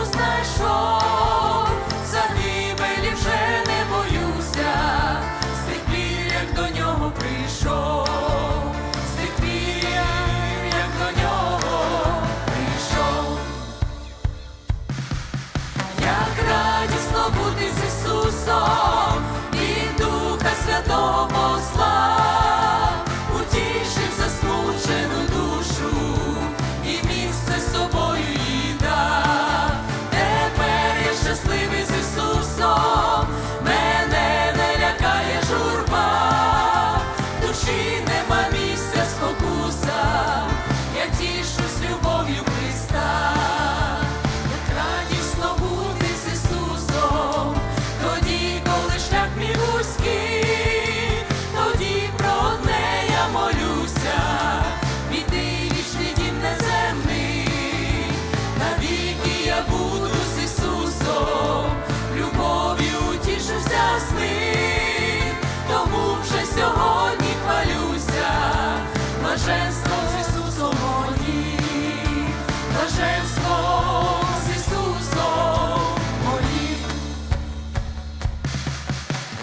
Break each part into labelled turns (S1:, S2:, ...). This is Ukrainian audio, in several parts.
S1: пусте за гибелі вже не боюся, з тих пір, як до нього прийшов, з тих як до нього прийшов, як радісно бути з Ісусом. cinema. блаженство з Ісусом моїм,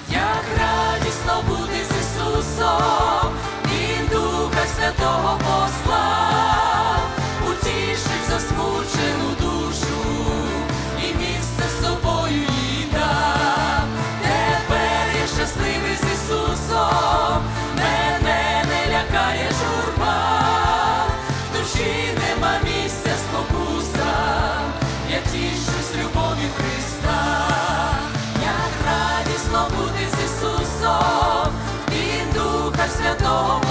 S1: як радісно бути з Ісусом, Він Духа Святого послав, утішить засмучену душу і місце з собою їй. Тепер щасливий з Ісусом, мене не лякає журба. 都。